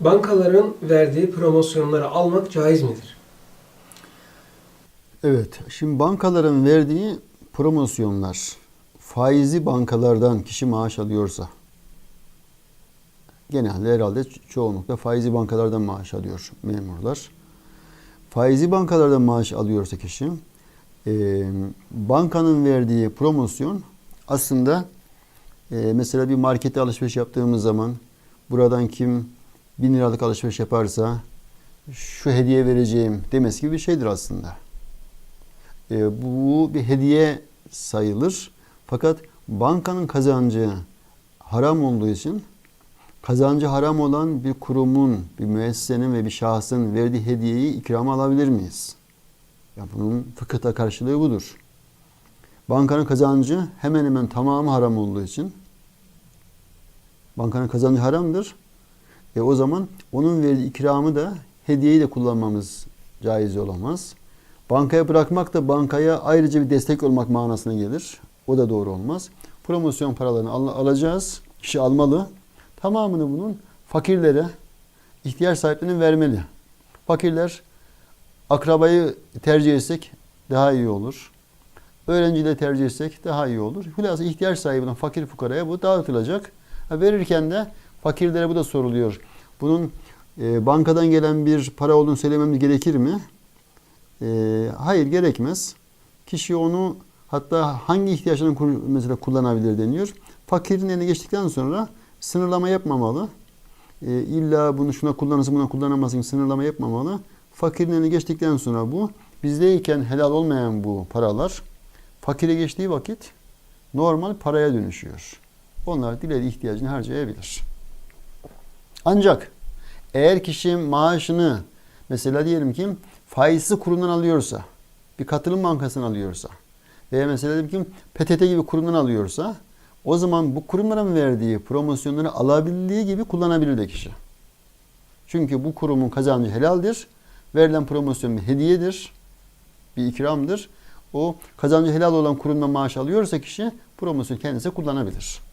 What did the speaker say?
Bankaların verdiği promosyonları almak caiz midir? Evet, şimdi bankaların verdiği promosyonlar faizi bankalardan kişi maaş alıyorsa genelde herhalde çoğunlukla faizi bankalardan maaş alıyor memurlar. Faizi bankalardan maaş alıyorsa kişi e, bankanın verdiği promosyon aslında e, mesela bir markete alışveriş yaptığımız zaman buradan kim bin liralık alışveriş yaparsa şu hediye vereceğim demesi gibi bir şeydir aslında. E, bu bir hediye sayılır. Fakat bankanın kazancı haram olduğu için kazancı haram olan bir kurumun, bir müessesenin ve bir şahsın verdiği hediyeyi ikram alabilir miyiz? Ya bunun fıkıhta karşılığı budur. Bankanın kazancı hemen hemen tamamı haram olduğu için bankanın kazancı haramdır. E o zaman onun verdiği ikramı da hediyeyi de kullanmamız caiz olamaz. Bankaya bırakmak da bankaya ayrıca bir destek olmak manasına gelir. O da doğru olmaz. Promosyon paralarını al- alacağız. Kişi almalı. Tamamını bunun fakirlere, ihtiyaç sahiplerine vermeli. Fakirler akrabayı tercih etsek daha iyi olur. Öğrencileri tercih etsek daha iyi olur. Hülasa ihtiyaç sahibi olan fakir fukaraya bu dağıtılacak. Verirken de fakirlere bu da soruluyor. Bunun e, bankadan gelen bir para olduğunu söylememiz gerekir mi? E, hayır gerekmez. Kişi onu hatta hangi ihtiyaçlarını mesela kullanabilir deniyor. Fakirin eline geçtikten sonra sınırlama yapmamalı. E, illa bunu şuna kullanırsın buna kullanamazsın sınırlama yapmamalı. Fakirin eline geçtikten sonra bu bizdeyken helal olmayan bu paralar fakire geçtiği vakit normal paraya dönüşüyor. Onlar dilediği ihtiyacını harcayabilir. Ancak eğer kişi maaşını mesela diyelim ki faizsiz kurumdan alıyorsa, bir katılım bankasından alıyorsa veya mesela diyelim ki PTT gibi kurumdan alıyorsa o zaman bu kurumların verdiği promosyonları alabildiği gibi kullanabilir de kişi. Çünkü bu kurumun kazancı helaldir. Verilen promosyon bir hediyedir. Bir ikramdır. O kazancı helal olan kurumdan maaş alıyorsa kişi promosyon kendisi kullanabilir.